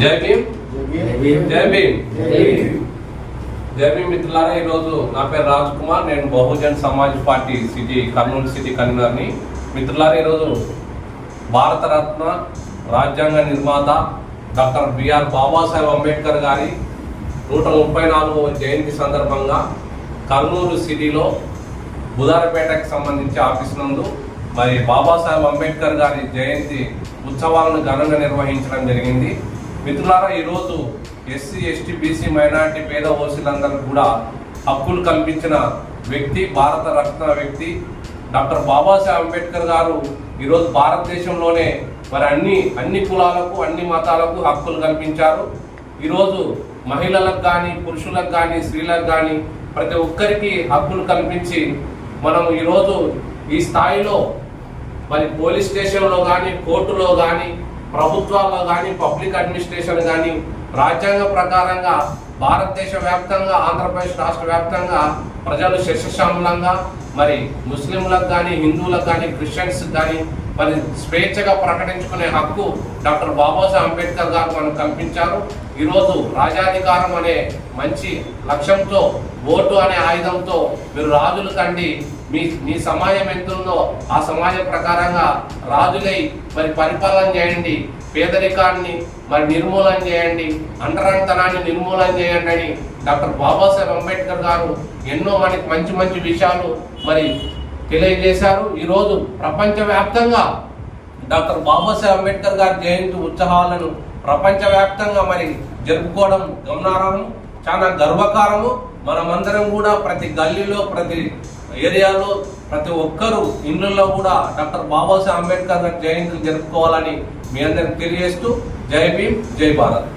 జై భీమ్. జై భీమ్. జై భీమ్. మిత్రులారా ఈరోజు నా పేరు రాజ్ కుమార్. నేను Bahujan Samaj party city Kurnool city కన్వీనర్ని. మిత్రులారా ఈరోజు భారతరత్న రాజ్యాంగ నిర్మాత డాక్టర్ బిఆర్ బాబాసాహెబ్ అంబేద్కర్ గారి నూట ముప్పై నాలుగవ జయంతి సందర్భంగా కర్నూలు సిటీలో బుధారపేటకు సంబంధించి ఆఫీస్ నందు మరి బాబాసాహెబ్ అంబేద్కర్ గారి జయంతి ఉత్సవాలను ఘనంగా నిర్వహించడం జరిగింది. మిత్రులారా ఈరోజు ఎస్సీ ఎస్టీ బీసీ మైనార్టీ పేద ఓసీలందరూ కూడా హక్కులు కల్పించిన వ్యక్తి భారత రత్న వ్యక్తి డాక్టర్ బాబాసాహెబ్ అంబేద్కర్ గారు ఈరోజు భారతదేశంలోనే మరి అన్ని అన్ని కులాలకు అన్ని మతాలకు హక్కులు కల్పించారు. ఈరోజు మహిళలకు కానీ పురుషులకు కానీ స్త్రీలకు కానీ ప్రతి ఒక్కరికి హక్కులు కల్పించి మనం ఈరోజు ఈ స్థాయిలో మరి పోలీస్ స్టేషన్లో కానీ కోర్టులో కానీ ప్రభుత్వాల్లో కానీ పబ్లిక్ అడ్మినిస్ట్రేషన్ కానీ రాజ్యాంగ ప్రకారంగా భారతదేశ వ్యాప్తంగా ఆంధ్రప్రదేశ్ రాష్ట్ర వ్యాప్తంగా ప్రజలు శశశామలంగా మరి ముస్లింలకు కానీ హిందువులకు కానీ క్రిస్టియన్స్ కానీ మరి స్వేచ్ఛగా ప్రకటించుకునే హక్కు డాక్టర్ బాబాసాహెబ్ అంబేద్కర్ గారు మనకు కల్పించారు. ఈరోజు రాజాధికారం అనే మంచి లక్ష్యంతో ఓటు అనే ఆయుధంతో మీరు రాజులు కండి మీ మీ సమాజం ఎంతుందో ఆ సమాజం ప్రకారంగా రాజులై మరి పరిపాలన చేయండి పేదరికాన్ని మరి నిర్మూలన చేయండి అంటరాంతనాన్ని నిర్మూలన చేయండి అని డాక్టర్ బాబాసాహెబ్ అంబేద్కర్ గారు ఎన్నో మనకి మంచి మంచి విషయాలు మరి తెలియజేశారు. ఈరోజు ప్రపంచవ్యాప్తంగా డాక్టర్ బాబాసాహెబ్ అంబేద్కర్ గారి జయంతి ఉత్సవాలను ప్రపంచవ్యాప్తంగా మరి జరుపుకోవడం గమనార్హము చాలా గర్వకారము. మనమందరం కూడా ప్రతి గల్లీలో ప్రతి ఏరియాలో ప్రతి ఒక్కరూ ఇళ్ళల్లో కూడా డాక్టర్ బాబాసాహెబ్ అంబేద్కర్ గారి జయంతిని జరుపుకోవాలని మీ అందరికి తెలియజేస్తూ జై భీమ్ జై భారత్.